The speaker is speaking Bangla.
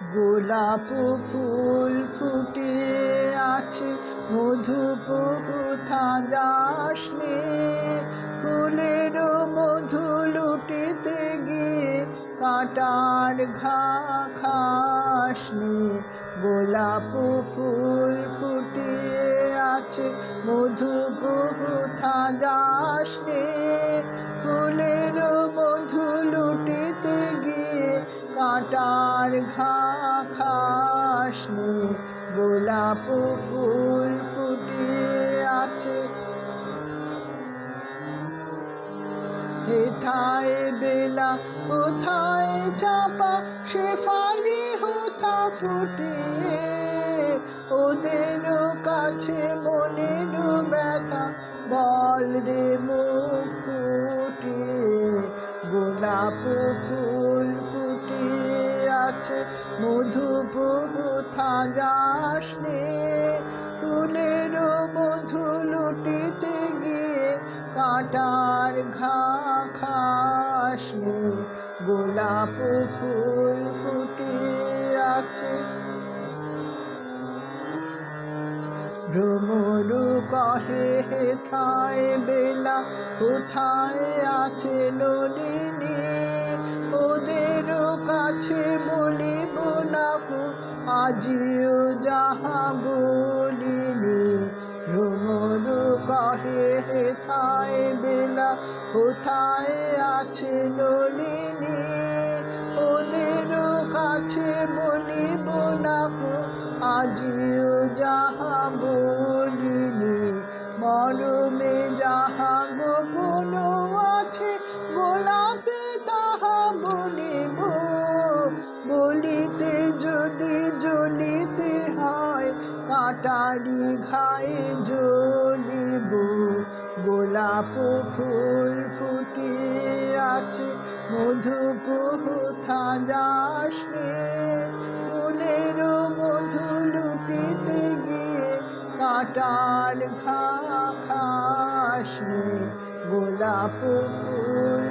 গোলাপ ফুল ফুটিয়ে আছে, মধু কোথা যাস নে ফুলের মধু লুটিতে গিয়ে কাটার ঘা খাস নে। গোলাপ ফুল ফুটিয়ে আছে মধুপ কোথা যাস কাটার ঘা খাস নে, গোলাপ ফুল ফুটিয়ে আছে। হেথায় বেলা, কোথায় চাপা, সে ফালি হোথা ফুটিয়ে ওদের কাছে মনের ব্যথা, বল রে মুখ ফুটিয়ে গোলাপ ফুল আছে। কোথা যাস নে। ফুলের মধু লুটিতে গিয়ে কাটার ঘা খাস নে। গোলাপ ফুল ফুটিয়ে আছে। ভ্রমরু কহে হেথায় বেলা, কোথায় আছে আজিও যাহা বলিনি রুমরু কহে হেথায় বেলা, কোথায় আছে নলিনী? ওদের কাছে বলিব না আজিও যাহা কাটারি ঘায়ে জ্বলিব, গোলাপ ফুল ফুটিয়ে আছে মধু কোথা যাস রে ফুলের মধু লুটিতে গিয়ে কাটার ঘা খাস গোলাপ ফুল